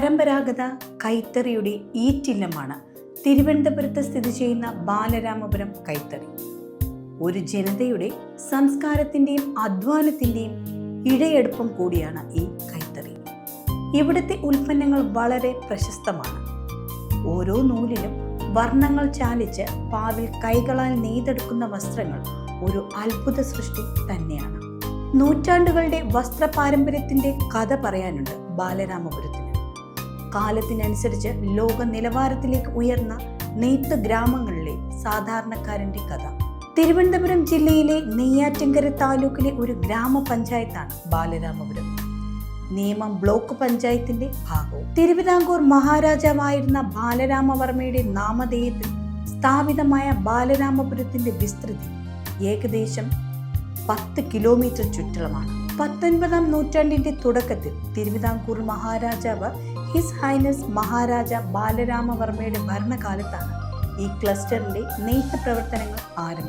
പരമ്പരാഗത കൈത്തറിയുടെ ഈറ്റില്ലമാണ്. തിരുവനന്തപുരത്ത് സ്ഥിതി ചെയ്യുന്ന ബാലരാമപുരം കൈത്തറി. ഒരു ജനതയുടെ സംസ്കാരത്തിന്റെയും അധ്വാനത്തിന്റെയും ഇഴയെടുപ്പം കൂടിയാണ് ഈ കൈത്തറി. ഇവിടുത്തെ ഉൽപ്പന്നങ്ങൾ വളരെ പ്രശസ്തമാണ്. ഓരോ നൂലിലും വർണങ്ങൾ ചാലിച്ച് പാവിൽ കൈകളാൽ നെയ്തെടുക്കുന്ന വസ്ത്രങ്ങൾ ഒരു അത്ഭുത സൃഷ്ടി തന്നെയാണ്. നൂറ്റാണ്ടുകളുടെ വസ്ത്ര പാരമ്പര്യത്തിന്റെ കഥ പറയാനുണ്ട് ബാലരാമപുരത്തിന്. കാലത്തിനനുസരിച്ച് ലോക നിലവാരത്തിലേക്ക് ഉയർന്ന നെയ്ത്ത് ഗ്രാമങ്ങളിലെ സാധാരണക്കാരന്റെ കഥ. തിരുവനന്തപുരം ജില്ലയിലെ നെയ്യാറ്റിങ്കര താലൂക്കിലെ ഒരു ഗ്രാമപഞ്ചായത്താണ് ബാലരാമപുരം. നിയമം ബ്ലോക്ക് പഞ്ചായത്തിന്റെ ഭാഗവും. തിരുവിതാംകൂർ മഹാരാജാവായിരുന്ന ബാലരാമവർമ്മയുടെ നാമധേയത്തിൽ സ്ഥാപിതമായ ബാലരാമപുരത്തിന്റെ വിസ്തൃതി ഏകദേശം പത്ത് കിലോമീറ്റർ ചുറ്റളമാണ് പത്തൊൻപതാം നൂറ്റാണ്ടിന്റെ തുടക്കത്തിൽ തിരുവിതാംകൂർ മഹാരാജാവ് ഹിസ് ഹൈനസ് മഹാരാജ ബാലരാമവർമ്മയുടെ ഭരണകാലത്താണ് ഈ ക്ലസ്റ്ററിന്റെ നെയ്ത്ത് പ്രവർത്തനങ്ങൾ ആരംഭിച്ചത്.